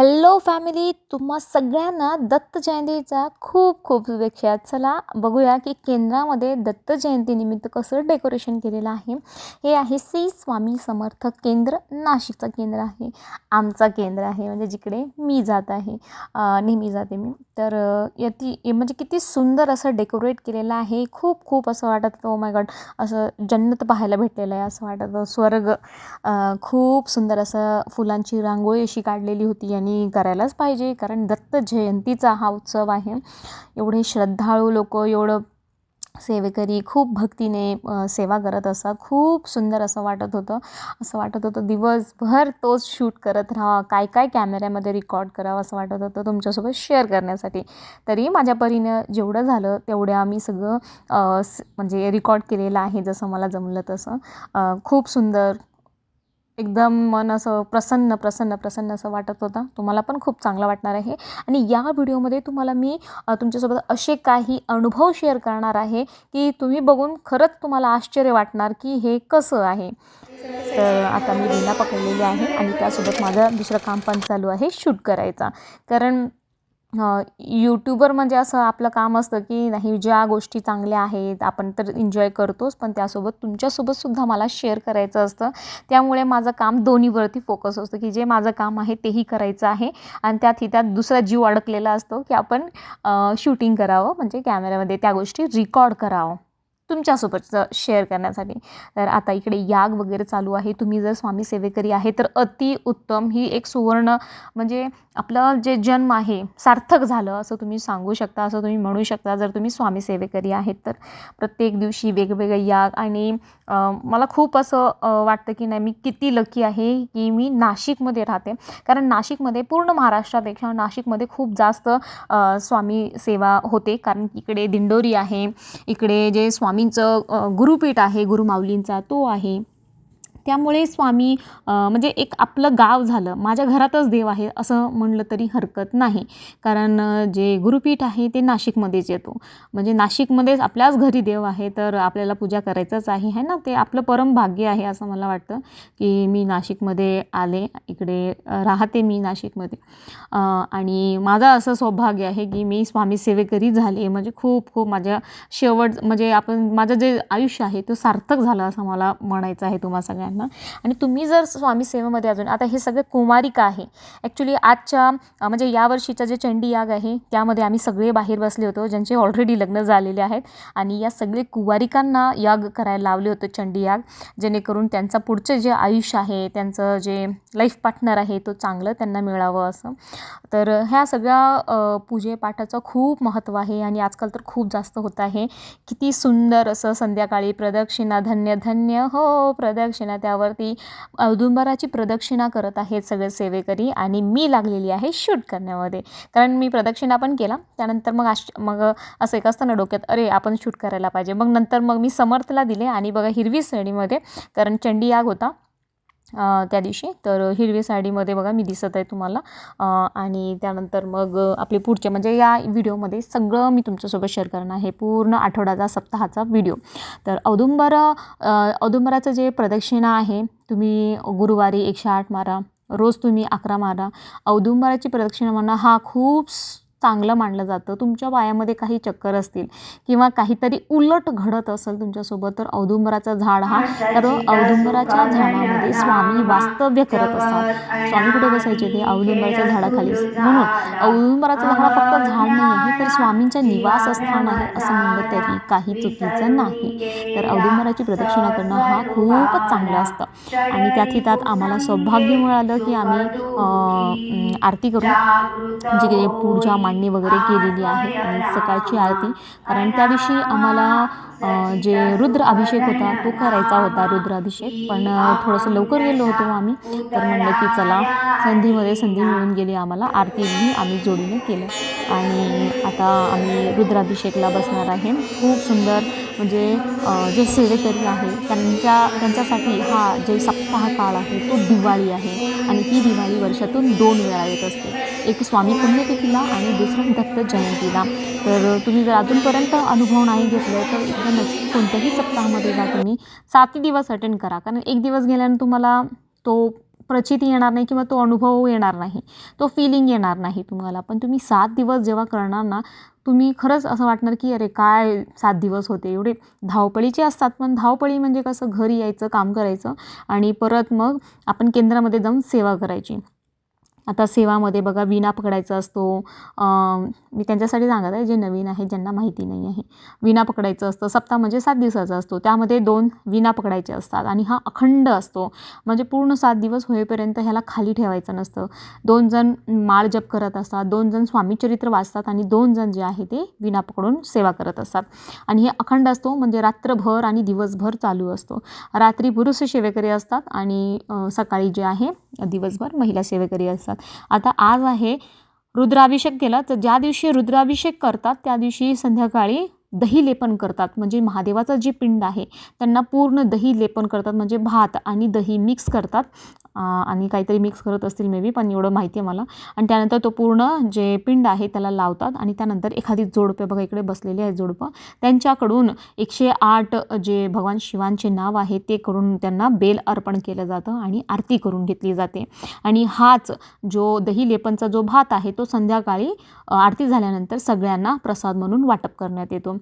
Hello family तुम्हा सगळ्यांना दत्त जयंतीचा खूप खूप शुभेच्छा. चला बघूया की केंद्रामध्ये दत्त जयंतीनिमित्त कसं डेकोरेशन केलेलं आहे. हे आहे श्री स्वामी समर्थ केंद्र नाशिकचं केंद्र आहे. आमचा केंद्र आहे म्हणजे जिकडे मी जात आहे. नेहमी जाते मी. तर यती म्हणजे किती सुंदर असं डेकोरेट केलेलं आहे. खूप खूप असं वाटत होतं oh माय गॉड असं जन्नत पाहायला भेटलेलं आहे असं वाटत स्वर्ग खूप सुंदर असं फुलांची रांगोळी अशी काढलेली होती आणि करायलाच पाहिजे कारण दत्त जयंतीचा हा उत्सव आहे. एवढे श्रद्धाळू लोक एवढं सेवेकरी खूप भक्तीने सेवा करत असतात. खूप सुंदर असं वाटत होतं. असं वाटत होतं दिवसभर तोच शूट करत राहा काय काय कॅमेऱ्यामध्ये रेकॉर्ड करावं असं वाटत होतं तुमच्यासोबत शेअर करण्यासाठी. तरी माझ्या परीनं जेवढं झालं तेवढ्या मी सगळं म्हणजे रेकॉर्ड केलेलं आहे जसं मला जमलं तसं. खूप सुंदर एकदम मन असं प्रसन्न प्रसन्न प्रसन्न असं वाटत होतं. तुम्हाला पण खूप चांगलं वाटणार आहे. आणि या व्हिडिओमध्ये तुम्हाला मी तुमच्यासोबत असे काही अनुभव शेअर करणार आहे की तुम्ही बघून खरंच तुम्हाला आश्चर्य वाटणार की हे कसं आहे. तर आता मी रीला पकडलेली आहे आणि त्यासोबत माझं दुसरं काम पण चालू आहे शूट करायचा. कारण यूट्यूबर म्हणजे असं आपलं काम असतं की नाही ज्या गोष्टी चांगल्या आहेत आपण तर एन्जॉय करतोच पण त्यासोबत तुमच्यासोबतसुद्धा मला शेअर करायचं असतं. त्यामुळे माझं काम दोन्हीवरती फोकस असतं की जे माझं काम आहे तेही करायचं आहे. आणि त्यातही त्यात दुसरा जीव अडकलेला असतो की आपण शूटिंग करावं म्हणजे कॅमेऱ्यामध्ये त्या गोष्टी रिकॉर्ड करावं. तुमच्यासोबतचं शेअर करण्यासाठी. तर आता इकडे याग वगैरे चालू आहे. तुम्ही जर स्वामी सेवेकरी आहे तर अति उत्तम ही एक सुवर्ण म्हणजे आपलं जे जन्म आहे सार्थक झालं असं तुम्ही सांगू शकता असं तुम्ही म्हणू शकता. जर तुम्ही स्वामी सेवेकरी आहेत तर प्रत्येक दिवशी वेगवेगळे याग आणि मला खूप असं वाटतं की नाही मी किती लकी आहे की मी नाशिकमध्ये राहते. कारण नाशिकमध्ये पूर्ण महाराष्ट्रापेक्षा नाशिकमध्ये खूप जास्त स्वामी सेवा होते. कारण इकडे दिंडोरी आहे इकडे जे स्वामी स्वामींचं गुरुपीठ आहे गुरुमाऊलींचा तो आहे. त्यामुळे स्वामी म्हणजे एक आपलं गाव झालं. माझ्या घरातच देव आहे असं म्हणलं तरी हरकत नाही. कारण जे गुरुपीठ आहे ते नाशिकमध्येच येतो. म्हणजे नाशिकमध्येच आपल्याच घरी देव आहे तर आपल्याला पूजा करायचंच आहे है ना? ते आपलं परम भाग्य आहे असं मला वाटतं की मी नाशिकमध्ये आले इकडे राहते मी नाशिकमध्ये. आणि माझं असं सौभाग्य आहे की मी स्वामी सेवेकरी झाले. म्हणजे खूप खूप माझ्या शेवट म्हणजे आपण माझं जे आयुष्य आहे तो सार्थक झालं असं मला म्हणायचं आहे तुम्हा सगळ्यांना. आणि तुम्ही जर स्वामी सेवेमध्ये अजून आता हे सगळे कुमारिका आहे. ॲक्च्युली आजच्या म्हणजे यावर्षीचा जे चंडी याग आहे त्यामध्ये आम्ही सगळे बाहेर बसले होतो ज्यांचे ऑलरेडी लग्न झालेले आहेत. आणि या सगळे कुवारिकांना याग करायला लावले होते चंडी याग जेणेकरून त्यांचं पुढचं जे आयुष्य आहे त्यांचं जे लाईफ पार्टनर आहे तो चांगलं त्यांना मिळावं असं. तर ह्या सगळ्या पूजेपाठाचं खूप महत्त्व आहे आणि आजकाल तर खूप जास्त होत आहे. किती सुंदर असं संध्याकाळी प्रदक्षिणा धन्य धन्य हो प्रदक्षिणा त्यावरती औदुंबराची प्रदक्षिणा करत आहेत सगळे सेवेकरी आणि मी लागलेली आहे शूट करण्यामध्ये. कारण मी प्रदक्षिणा पण केला त्यानंतर मग आश मग असं एक असतं ना डोक्यात अरे आपण शूट करायला पाहिजे. मग नंतर मग मी समर्थला दिले आणि बघा हिरवी श्रेणीमध्ये कारण चंडी याग होता त्या दिवशी. तर हिरवी साडीमध्ये बघा मी दिसत आहे तुम्हाला. आणि त्यानंतर मग आपले पुढचे म्हणजे या व्हिडिओमध्ये सगळं मी तुमच्यासोबत शेअर करणार आहे. पूर्ण आठवड्याचा सप्ताहाचा व्हिडिओ. तर औदुंबर औदुंबराचं जे प्रदक्षिणा आहे तुम्ही गुरुवारी एकशे आठ मारा रोज तुम्ही अकरा मारा. औदुंबराची प्रदक्षिणा म्हणा हा खूप चांगलं मानलं जातं. तुमच्या पायामध्ये काही चक्कर असतील किंवा काहीतरी उलट घडत असेल तुमच्यासोबत तर औदुंबराचं झाड हा तर औदुंबराच्या झाडामध्ये स्वामी वास्तव्य करत असतात. स्वामी कुठे बसायचे? ते औदुंबराच्या झाडाखाली. म्हणून औदुंबराचं झाड फक्त झाड नाही आहे तर स्वामींचं निवासस्थान आहे असं म्हणलं तरी काही चुकीचं नाही. तर औदुंबराची प्रदक्षिणा करणं हा खूपच चांगलं असतं. आणि त्यातही त्यात आम्हाला सौभाग्य मिळालं की आम्ही आरती करून जी पूजा मांडणी वगैरे केलेली आहे आणि सकाळची आरती. कारण त्याविषयी आम्हाला जे रुद्र अभिषेक होता तो करायचा होता रुद्र अभिषेक. पण थोडंसं लवकर गेलो होतो आम्ही. तर म्हणलं की चला संधीमध्ये संधी मिळून गेली आम्हाला. आरतीही आम्ही जोडीने केलं. आणि आता आम्ही रुद्राभिषेकला बसणार आहे. खूप सुंदर म्हणजे जे सेवेकरी आहे त्यांच्या त्यांच्यासाठी हा जे सप्ताह काळ आहे तो दिवाळी आहे. आणि ही दिवाळी वर्षातून दोन वेळा येत असते. एक स्वामी पुण्यतिथीला आणि दुसरं दत्त जयंतीला. तर तुम्ही जर अजूनपर्यंत अनुभव नाही घेतलं तर एकदा कोणत्याही सप्ताहामध्ये जा तुम्ही. सातही दिवस अटेंड करा. कारण एक दिवस गेल्यानं तुम्हाला तो प्रचिती येणार नाही किंवा तो अनुभव येणार नाही. तो फिलिंग येणार नाही तुम्हाला. पण तुम्ही सात दिवस जेव्हा करणार ना तुम्ही खरंच असं वाटणार की अरे काय सात दिवस होते. एवढे धावपळीचे असतात. पण धावपळी म्हणजे कसं घरी यायचं काम करायचं आणि परत मग आपण केंद्रामध्ये जाऊन सेवा करायची. आता सेवामध्ये बघा विणा पकडायचा असतो. मी त्यांच्यासाठी सांगत आहे जे नवीन आहे ज्यांना माहिती नाही आहे. विणा पकडायचं असतं सप्ताह म्हणजे सात दिवसाचा असतो. त्यामध्ये दोन विणा पकडायचे असतात आणि हा अखंड असतो. म्हणजे पूर्ण सात दिवस होईपर्यंत ह्याला खाली ठेवायचं नसतं. दोन जण माळ जप करत असतात दोन जण स्वामीचरित्र वाचतात आणि दोन जण जे आहे ते विणा पकडून सेवा करत असतात. आणि हे अखंड असतो म्हणजे रात्रभर आणि दिवसभर चालू असतो. रात्री पुरुष सेवेकरी असतात आणि सकाळी जे आहे दिवसभर महिला सेवेकरी असतात. आता आज आहे रुद्राभिषेक केला. तर ज्या दिवशी रुद्राभिषेक करतात त्या दिवशी संध्याकाळी दही लेपन करतात. म्हणजे महादेवाचं जे पिंड आहे त्यांना पूर्ण दही लेपन करतात. म्हणजे भात आणि दही मिक्स करतात. आणि काहीतरी मिक्स करत असतील मे बी पण एवढं माहिती आहे मला. आणि त्यानंतर तो पूर्ण जे पिंड आहे त्याला लावतात आणि त्यानंतर एखादी जोडपे बघा इकडे बसलेले आहे जोडपं. त्यांच्याकडून एकशे आठ जे भगवान शिवांचे नाव आहे ते करून त्यांना बेल अर्पण केलं जातं आणि आरती करून घेतली जाते. आणि हाच जो दही लेपनचा जो भात आहे तो संध्याकाळी आरती झाल्यानंतर सगळ्यांना प्रसाद म्हणून वाटप करण्यात येतो.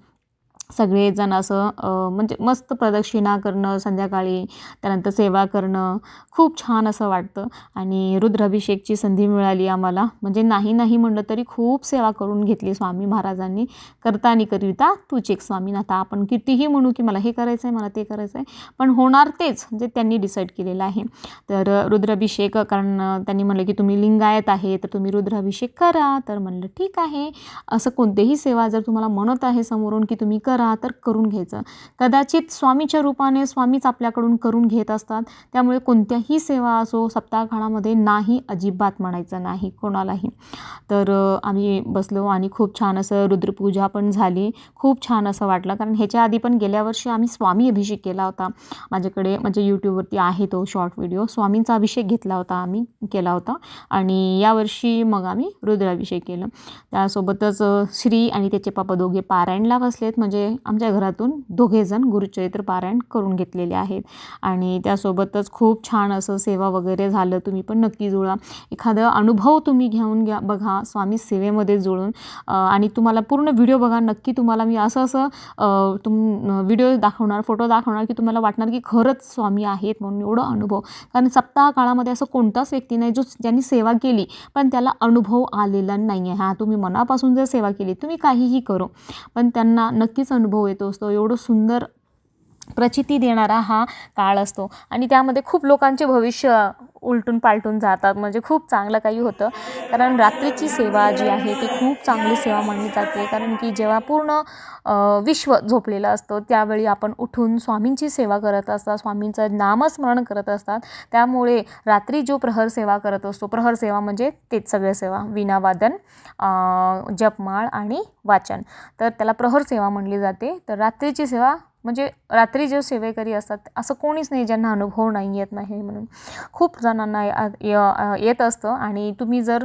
सगळेजण असं म्हणजे मस्त प्रदक्षिणा करणं संध्याकाळी त्यानंतर सेवा करणं खूप छान असं वाटतं. आणि रुद्राभिषेकची संधी मिळाली आम्हाला. म्हणजे नाही नाही म्हणलं तरी खूप सेवा करून घेतली स्वामी महाराजांनी. करता आणि करिता तूच एक स्वामी नाथा आपण कितीही म्हणू की मला हे करायचं आहे मला ते करायचं आहे पण होणार तेच. जे त्यांनी डिसाईड केलेलं आहे. तर रुद्राभिषेक कारण त्यांनी म्हणलं की तुम्ही लिंगायत आहे तर तुम्ही रुद्राभिषेक करा. तर म्हणलं ठीक आहे. असं कोणतेही सेवा जर तुम्हाला म्हणत आहे समोरून की तुम्ही कर करा तर करून घ्यायचं. कदाचित स्वामीच्या रूपाने स्वामीच आपल्याकडून करून घेत असतात. त्यामुळे कोणत्याही सेवा असो सप्ताहकाळामध्ये नाही अजिबात म्हणायचं नाही कोणालाही. तर आम्ही बसलो आणि खूप छान असं रुद्रपूजा पण झाली. खूप छान असं वाटलं. कारण ह्याच्या आधी पण गेल्या वर्षी आम्ही स्वामी अभिषेक केला होता. माझ्याकडे म्हणजे यूट्यूबवरती आहे तो शॉर्ट व्हिडिओ स्वामींचा अभिषेक घेतला होता आम्ही केला होता. आणि यावर्षी मग आम्ही रुद्राभिषेक केलं. त्यासोबतच श्री आणि त्याचे पापा दोघे पारायणला बसलेत. म्हणजे आमच्या घरातून दोघेजण गुरुचरित्र पारायण करून घेतलेले आहेत. आणि त्यासोबतच खूप छान असं सेवा वगैरे झालं तुम्ही पण नक्की जुळा. एखादा अनुभव तुम्ही घेऊन घ्या बघा स्वामी सेवेमध्ये जुळून. आणि तुम्हाला पूर्ण व्हिडिओ बघा नक्की तुम्हाला मी असं असं तुम व्हिडिओ दाखवणार फोटो दाखवणार की तुम्हाला वाटणार की खरंच स्वामी आहेत म्हणून एवढं अनुभव. कारण सप्ताह काळामध्ये असं कोणताच व्यक्ती नाही जो ज्यांनी सेवा केली पण त्याला अनुभव आलेला नाही आहे हा तुम्ही मनापासून जर सेवा केली तुम्ही काहीही करू. पण त्यांना नक्कीच अनुभव येतो असतो. एवढं सुंदर प्रचिती देणारा हा काळ असतो. आणि त्यामध्ये खूप लोकांचे भविष्य उलटून पालटून जातात. म्हणजे खूप चांगलं काही होतं. कारण रात्रीची सेवा जी आहे ती खूप चांगली सेवा मानली जाते. कारण की जेव्हा पूर्ण विश्व झोपलेलं असतं त्यावेळी आपण उठून स्वामींची सेवा करत असतात. स्वामींचं नामस्मरण करत असतात. त्यामुळे रात्री जो प्रहर सेवा करत असतो प्रहर सेवा म्हणजे तेच सगळे सेवा. विनावादन जपमाळ आणि वाचन. तर त्याला प्रहर सेवा म्हणली जाते. तर रात्रीची सेवा म्हणजे रात्री जे सेवेकरी असतात असं कोणीच नाही ज्यांना अनुभव नाही येत नाही म्हणून. खूप जणांना येत असतं आणि तुम्ही जर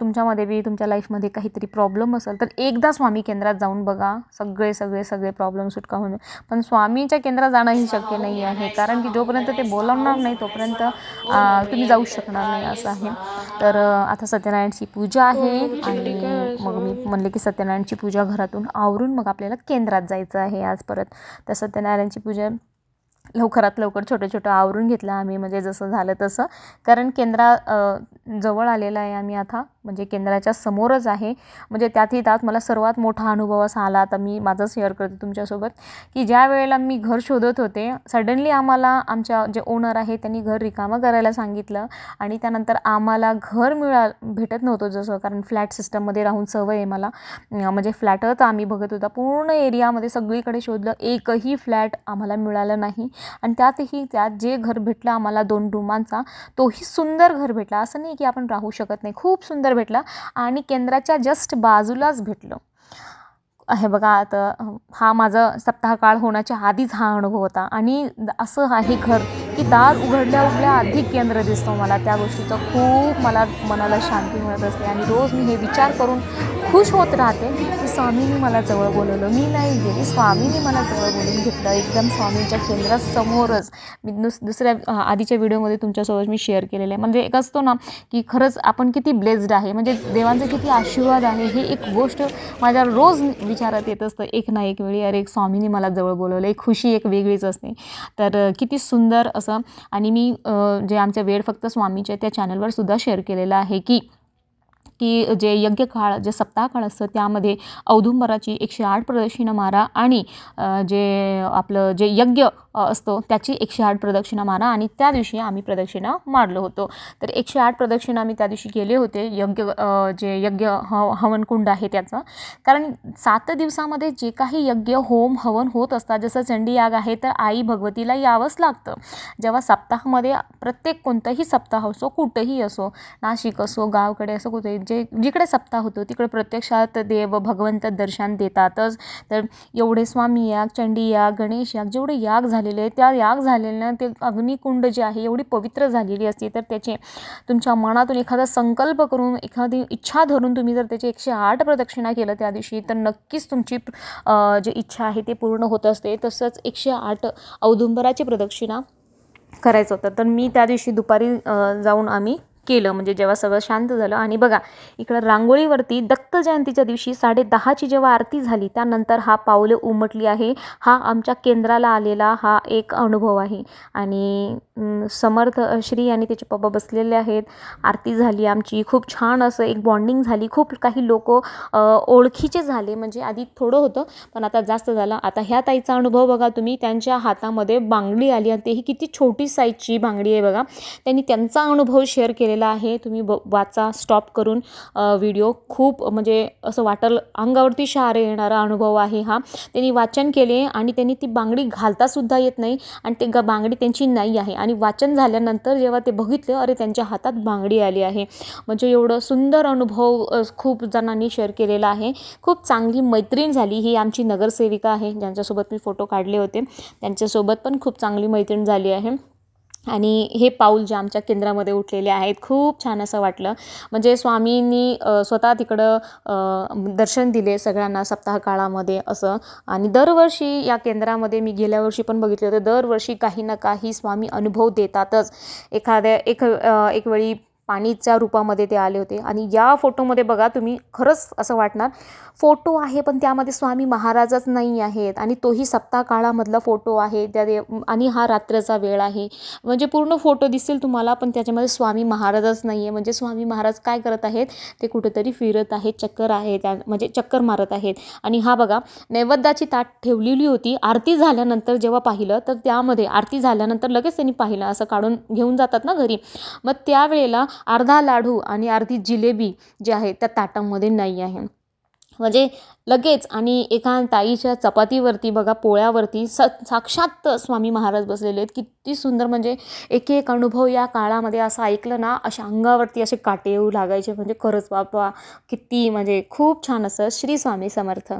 तुमच्यामध्ये बी तुमच्या लाईफमध्ये काहीतरी प्रॉब्लेम असेल तर एकदा स्वामी केंद्रात जाऊन बघा. सगळे सगळे सगळे प्रॉब्लेम सुटका होऊन. पण स्वामीच्या केंद्रात जाणंही शक्य नाही आहे. कारण की जोपर्यंत ते बोलावणार नाही तोपर्यंत तुम्ही जाऊ शकणार नाही असं आहे. तर आता सत्यनारायणची पूजा आहे आणि मग मी म्हणले की सत्यनारायणची पूजा घरातून आवरून मग आपल्याला केंद्रात जायचं आहे आज परत. तर सत्यनारायणची पूजा लवकरात लवकर छोटं छोटं आवरून घेतलं आम्ही म्हणजे जसं झालं तसं. कारण केंद्रा जवळ आलेलं आहे आम्ही आता म्हणजे केंद्राच्या समोरच आहे. म्हणजे त्यातही त्यात मला सर्वात मोठा अनुभव असा आला आता मी माझं शेअर करते तुमच्यासोबत की ज्या वेळेला मी घर शोधत होते सडनली आम्हाला आमच्या जे ओनर आहे त्यांनी घर रिकामं करायला सांगितलं आणि त्यानंतर आम्हाला घर मिळा भेटत नव्हतं जसं कारण फ्लॅट सिस्टममध्ये राहून सवय आहे मला. म्हणजे फ्लॅटच आम्ही बघत होता पूर्ण एरियामध्ये सगळीकडे शोधलं एकही फ्लॅट आम्हाला मिळालं नाही. आणि त्यातही त्यात जे घर भेटलं आम्हाला दोन रूमांचा तोही सुंदर घर भेटला. असं नाही की आपण राहू शकत नाही. खूप सुंदर भेटला आणि केंद्राच्या जस्ट बाजूलाच भेटलं. हे बघा आता हा माझा सप्ताहकाळ होण्याच्या आधीच हा अनुभव होता. आणि असं आहे घर की दार उघडल्या उघडल्या अधिक केंद्र दिसतो मला. त्या गोष्टीचं खूप मला मनाला शांती मिळत असते. आणि रोज मी हे विचार करून खुश होत राहते की स्वामींनी मला जवळ बोलवलं. मी नाही गेली. स्वामींनी मला जवळ बोलून घेतलं. एकदम स्वामींच्या केंद्रासमोरच. मी दुस दुसऱ्या आधीच्या व्हिडिओमध्ये तुमच्यासोबत मी शेअर केलेलं आहे. म्हणजे एक असतो ना की खरंच आपण किती ब्लेस्ड आहे. म्हणजे देवांचे किती आशीर्वाद आहे हे एक गोष्ट माझ्या रोज विचारात येत असतं. एक ना एक वेळी अरे स्वामींनी मला जवळ बोलवलं एक खुशी एक वेगळीच असते. तर किती सुंदर असं. आणि मी जे आमच्या वेळ फक्त स्वामीचे त्या चॅनलवर सुद्धा शेअर केलेलं आहे की की जे यज्ञ काळ जे सप्ताह काळ असतं त्यामध्ये औदुंबराची एकशे आठ प्रदक्षिणा मारा आणि जे आपलं जे यज्ञ असतो त्याची एकशे आठ प्रदक्षिणा मारा आणि त्या दिवशी आम्ही प्रदक्षिणा मारलो होतो. तर एकशे आठ प्रदक्षिणा आम्ही त्या दिवशी केले होते यज्ञ जे यज्ञ ह हवनकुंड आहे त्याचं. कारण सात दिवसामध्ये जे काही यज्ञ होम हवन होत असतात जसं चंडी याग आहे तर आई भगवतीला यावंच लागतं. जेव्हा सप्ताहामध्ये प्रत्येक कोणतंही सप्ताह असो कुठंही असो नाशिक असो गावकडे असो कुठे जे जिकडे सप्ताह होतो तिकडे प्रत्यक्षात देव भगवंत दर्शन देतातच. तर एवढे स्वामी याग चंडी याग गणेश याग जेवढे याग झालेले आहे त्या याग झालेल्या ते अग्निकुंड जे आहे एवढी पवित्र झालेली असते. तर त्याचे तुमच्या मनातून एखादा संकल्प करून एखादी इच्छा धरून तुम्ही जर त्याची एकशे आठ प्रदक्षिणा केलं त्या दिवशी तर नक्कीच तुमची जी इच्छा आहे ते पूर्ण होत असते. तसंच एकशे आठ औदुंबराची प्रदक्षिणा करायचं होतं. तर मी त्या दिवशी दुपारी जाऊन आम्ही केलं म्हणजे जेव्हा सगळं शांत झालं. आणि बघा इकडं रांगोळीवरती दत्त जयंतीच्या दिवशी साडे दहाची जेव्हा आरती झाली त्यानंतर हा पावले उमटली आहे. हा आमच्या केंद्राला आलेला हा एक अनुभव आहे. आणि समर्थ श्री आणि त्याचे पप्पा बसलेले आहेत. आरती झाली आमची. खूप छान असं एक बॉन्डिंग झाली. खूप काही लोक ओळखीचे झाले. म्हणजे आधी थोडं होतं पण आता जास्त झालं. आता ह्या ताईचा अनुभव बघा तुम्ही. त्यांच्या हातामध्ये बांगडी आली आणि तेही किती छोटी साईजची बांगडी आहे बघा. त्यांनी त्यांचा अनुभव शेअर केलेला आहे. तुम्ही ब वाचा स्टॉप करून व्हिडिओ खूप म्हणजे असं वाटल अंगावरती शहारे येणारा अनुभव आहे हा. त्यांनी वाचन केले आणि त्यांनी ती बांगडी घालतासुद्धा येत नाही आणि ते ग बांगडी त्यांची नाही आहे. आणि वाचन झाल्यानंतर जेव्हा ते बघितलं अरे त्यांच्या हातात बांगडी आली आहे. म्हणजे एवढं सुंदर अनुभव खूप जणांनी शेअर केलेला आहे. खूप चांगली मैत्रीण झाली ही आमची नगरसेविका आहे ज्यांच्यासोबत मी फोटो काढले होते. त्यांच्यासोबत पण खूप चांगली मैत्रीण झाली आहे. आणि हे पाऊल जे आमच्या केंद्रामध्ये उठलेले आहेत खूप छान असं वाटलं. म्हणजे स्वामींनी स्वतः तिकडं दर्शन दिले सगळ्यांना सप्ताह काळामध्ये असं. आणि दरवर्षी या केंद्रामध्ये मी गेल्या वर्षी पण बघितले होते दरवर्षी काही ना काही स्वामी अनुभव देतातच. एखाद्या एक एक वेळी पाणीच्या रूपामध्ये ते आले होते. आणि या फोटोमध्ये बघा तुम्ही खरंच असं वाटणार फोटो आहे पण त्यामध्ये स्वामी महाराजच नाही आहेत. आणि तोही सप्ताह काळामधला फोटो आहे. त्या देव आणि हा रात्रीचा वेळ आहे. म्हणजे पूर्ण फोटो दिसतील तुम्हाला पण त्याच्यामध्ये स्वामी महाराजच नाही आहे म्हणजे स्वामी महाराज काय करत आहेत ते कुठेतरी फिरत आहेत चक्कर आहे त्या म्हणजे चक्कर मारत आहेत. आणि हा बघा नैवेद्याची ताट ठेवलेली होती. आरती झाल्यानंतर जेव्हा पाहिलं तर त्यामध्ये आरती झाल्यानंतर लगेच त्यांनी पाहिलं असं काढून घेऊन जातात ना घरी. मग त्यावेळेला अर्धा लाडू आणि अर्धी जिलेबी जी आहे त्या ताटामध्ये नाही आहे. म्हणजे लगेच आणि एका ताईच्या चपातीवरती बघा पोळ्यावरती स साक्षात स्वामी महाराज बसलेले आहेत. किती सुंदर म्हणजे एक एक अनुभव या काळामध्ये असं ऐकलं ना अशा अंगावरती असे काटे येऊ लागायचे. म्हणजे खरंच बाबा किती म्हणजे खूप छान असं श्री स्वामी समर्थ.